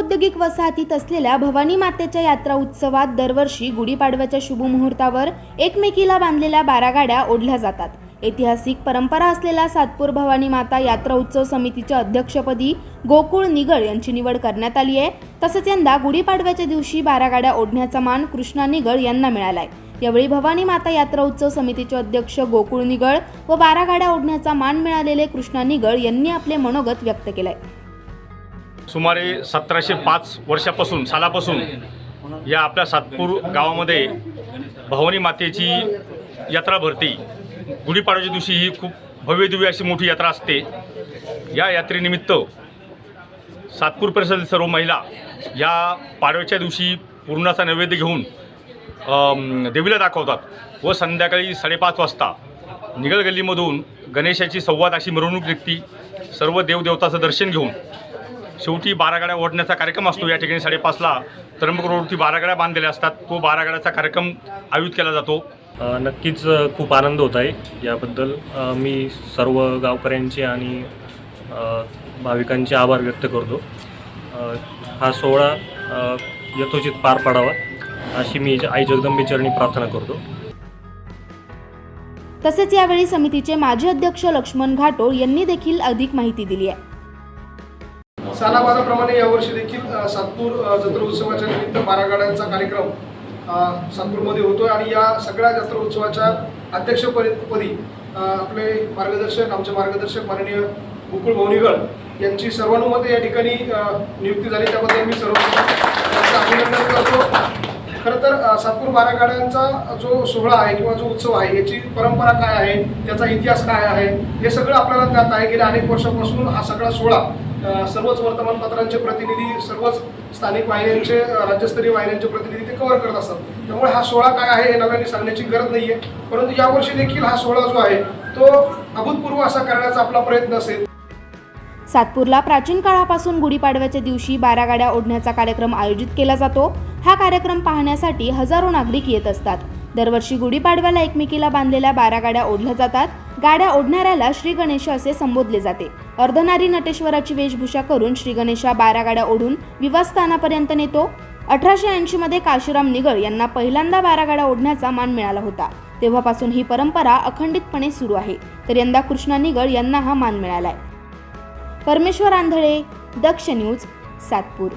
औद्योगिक वसाहतीत असलेल्या भवानी मातेच्या यात्रा उत्सवात दरवर्षी गुढीपाडव्याच्या शुभमुहूर्तावर एकमेकीला बांधलेल्या बारा गाड्या ओढल्या जातात. ऐतिहासिक परंपरा असलेल्या सातपूर भवानी माता यात्रा उत्सव समितीच्या अध्यक्षपदी गोकुळ निगळ यांची निवड करण्यात आली आहे. तसंच यंदा गुढीपाडव्याच्या दिवशी बारा गाड्या ओढण्याचा मान कृष्णा निगळ यांना मिळालाय. यावेळी भवानी माता यात्रा उत्सव समितीचे अध्यक्ष गोकुळ निगळ व बारा गाड्या ओढण्याचा मान मिळालेले कृष्णा निगळ यांनी आपले मनोगत व्यक्त केलंय. सुमारे सतराशे पाच वर्षापासून सालापासून या आपल्या सातपूर गावामध्ये भवानी मातेची यात्रा भरते. गुढीपाडव्याच्या दिवशी ही खूप भव्यदिव्य अशी मोठी यात्रा असते. या यात्रेनिमित्त सातपूर परिसरातील सर्व महिला या पाडव्याच्या दिवशी पूर्णाचा नैवेद्य घेऊन देवीला दाखवतात व संध्याकाळी साडेपाच वाजता निगळ गल्लीमधून गणेशाची संवाद अशी मिरवणूक निघती. सर्व देवदेवताचं दर्शन घेऊन शेवटी बारा गाड्या ओढण्याचा कार्यक्रम असतो या ठिकाणी साडेपाचला. त्र्यंबक रोडवरती बारा गाड्या बांधलेल्या असतात. तो बारा गाड्याचा कार्यक्रम आयोजित केला जातो. नक्कीच खूप आनंद होत आहे याबद्दल. मी सर्व गावकऱ्यांचे आणि भाविकांचे आभार व्यक्त करतो. हा सोहळा यथोचित पार पाडावा अशी मी आई जगदंबे चरणी प्रार्थना करतो. तसेच यावेळी समितीचे माजी अध्यक्ष लक्ष्मण घाटोळ यांनी देखील अधिक माहिती दिली आहे. सालाबादाप्रमाणे यावर्षी देखील सातपूर जत्रा उत्सवाच्या निमित्त बारा गाड्यांचा कार्यक्रम सातपूरमध्ये होतोय आणि या सगळ्या जत्रा उत्सवाच्या अध्यक्षपदी आपले मार्गदर्शक आमचे मार्गदर्शक माननीय गोकुळ भवनीगड यांची सर्वानुमते या ठिकाणी नियुक्ती झाली. त्याबद्दल मी सर्व त्यांचं अभिनंदन करतो. खरं तर सातपूर बारा गाड्यांचा जो सोहळा आहे किंवा जो उत्सव आहे याची परंपरा काय आहे त्याचा इतिहास काय आहे हे सगळं आपल्याला त्यात आहे. गेल्या अनेक वर्षापासून हा सगळा सोहळा सर्वच वर्तमानपत्रांचे प्रतिनिधी सर्वच स्थानिक वाहिन्यांचे राज्यस्तरीय वाहिन्यांचे प्रतिनिधी ते कव्हर करत असतात. त्यामुळे हा सोहळा काय आहे हे नव्याने सांगण्याची गरज नाही आहे परंतु यावर्षी देखील हा सोहळा जो आहे तो अभूतपूर्व असा करण्याचा आपला प्रयत्न असेल. सातपूरला प्राचीन काळापासून गुढीपाडव्याच्या दिवशी बारा गाड्या ओढण्याचा कार्यक्रम आयोजित केला जातो. हा कार्यक्रम पाहण्यासाठी हजारो नागरिक येत असतात. दरवर्षी गुढीपाडव्याला एकमेकीला बांधलेल्या बारा गाड्या ओढल्या जातात. गाड्या ओढणाऱ्याला श्री गणेश असे संबोधले जाते. अर्धनारी नटेश्वराची वेशभूषा करून श्री गणेशा बारा गाड्या ओढून विवासस्थानापर्यंत नेतो. अठराशे ऐंशी मध्ये काशीराम निगळ यांना पहिल्यांदा बारा गाड्या ओढण्याचा मान मिळाला होता. तेव्हापासून ही परंपरा अखंडितपणे सुरू आहे. तर यंदा कृष्णा निगळ यांना हा मान मिळालाय. परमेश्वर आंधळे दक्ष न्यूज सातपूर.